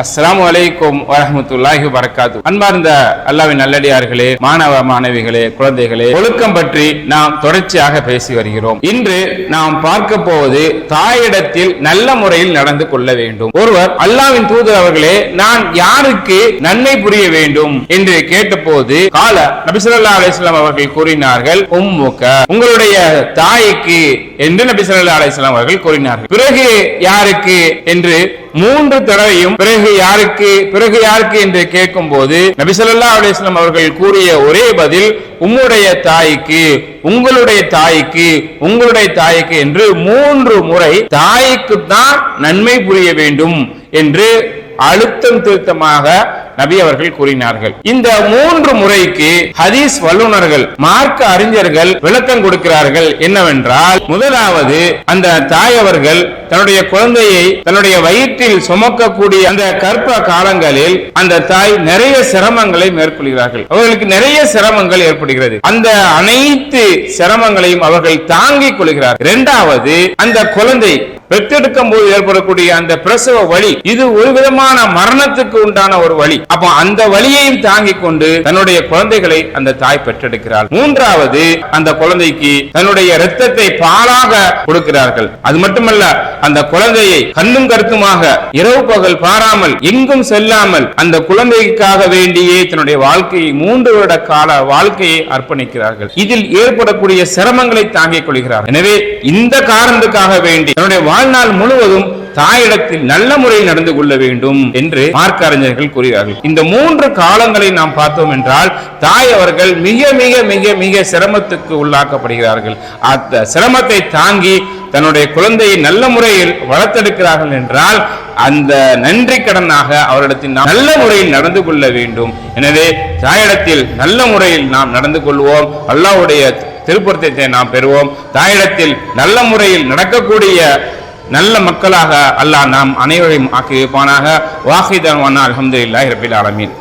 அஸ்ஸலாமு அலைக்கும் வரஹ்மத்துல்லாஹி வரகாத்து அன்பார்ந்த அல்லாவின் நல்லடியார்களே மாணவ மாணவிகளே குழந்தைகளே ஒழுக்கம் பற்றி நாம் தொடர்ச்சியாக பேசி வருகிறோம். இன்று நாம் பார்க்க போவது தாயிடத்தில் நல்ல முறையில் நடந்து கொள்ள வேண்டும். ஒருவர் அல்லாவின் தூதர் அவர்களே நான் யாருக்கு நன்மை புரிய வேண்டும் என்று கேட்டபோது கால நபிசல்லா அலிஸ்லாம் அவர்கள் கூறினார்கள் உம்முக. உங்களுடைய தாய்க்கு என்று நபிசல்லா அலிஸ்லாம் அவர்கள் கூறினார்கள். பிறகு யாருக்கு என்று மூன்று தடவையும் பிறகு யாருக்கு பிறகு யாருக்கு என்று கேட்கும் போது நபிசல்லா அலிஸ்லாம் அவர்கள் கூறிய ஒரே பதில் உம்முடைய தாய்க்கு உங்களுடைய தாய்க்கு உங்களுடைய தாய்க்கு என்று மூன்று முறை தாய்க்கு தான் நன்மை புரிய வேண்டும் என்று அழுத்தம் திருத்தமாக நபி அவர்கள் கூறினார்கள். இந்த மூன்று முறைக்கு ஹதீஸ் வல்லுநர்கள் மார்க்க அறிஞர்கள் விளக்கம் கொடுக்கிறார்கள். என்னவென்றால் முதலாவது அந்த தாயவர்கள் தன்னுடைய குழந்தையை தன்னுடைய வயிற்றில் சுமக்கக்கூடிய அந்த கற்ப காலங்களில் அந்த தாய் நிறைய சிரமங்களை மேற்கொள்கிறார்கள். அவர்களுக்கு நிறைய சிரமங்கள் ஏற்படுகிறது. அந்த அனைத்து சிரமங்களையும் அவர்கள் தாங்கிக் கொள்கிறார் இரண்டாவது அந்த குழந்தை பெற்றெடுக்கும் போது ஏற்படக்கூடிய அந்த பிரசவ வழி இது ஒரு விதமான மரணத்துக்கு உண்டான ஒரு வழி அப்போ அந்த வழியையும் தாங்கிக் கொண்டு தன்னுடைய குழந்தைகளை அந்த தாய் பெற்றெடுக்கிறார் மூன்றாவது அந்த குழந்தைக்கு தன்னுடைய இரத்தத்தை பாலாக கொடுக்கிறார்கள். அது மட்டுமல்ல அந்த குழந்தையை கண்ணும் கருத்துமாக இரவு பகல் பாராமல் எங்கும் செல்லாமல் அந்த குழந்தைக்காக வேண்டியே தன்னுடைய வாழ்க்கையை மூன்று வருட கால வாழ்க்கையை அர்ப்பணிக்கிறார்கள். இதில் ஏற்படக்கூடிய சிரமங்களை தாங்கிக் கொள்கிறார்கள். எனவே இந்த காரணத்துக்காக வேண்டி தன்னுடைய வாழ்நாள் முழுவதும் தாயிடத்தில் நல்ல முறையில் நடந்து கொள்ள வேண்டும் என்று மார்க்க அறிஞர்கள் கூறுகிறார்கள். இந்த மூன்று காலங்களை நாம் பார்த்தோம் என்றால் தாய் அவர்கள் மிக மிக மிக மிக சிரமத்துக்கு உள்ளாக்கப்படுகிறார்கள். அந்த சிரமத்தை தாங்கி தன்னுடைய குழந்தையை நல்ல முறையில் வளர்த்தெடுக்கிறார்கள் என்றால் அந்த நன்றி கடனாக அவரிடத்தில் நாம் நல்ல முறையில் நடந்து கொள்ள வேண்டும். எனவே தாயிடத்தில் நல்ல முறையில் நாம் நடந்து கொள்வோம். அல்லாவுடைய திருப்பொருத்தத்தை நாம் பெறுவோம். தாயிடத்தில் நல்ல முறையில் நடக்கக்கூடிய நல்ல மக்களாக அல்லாஹ் நாம் அனைவரையும் ஆக்கி வைப்பானாக. வாஹிதன் அல்ஹம்துலில்லாஹி ரபில் ஆலமீன்.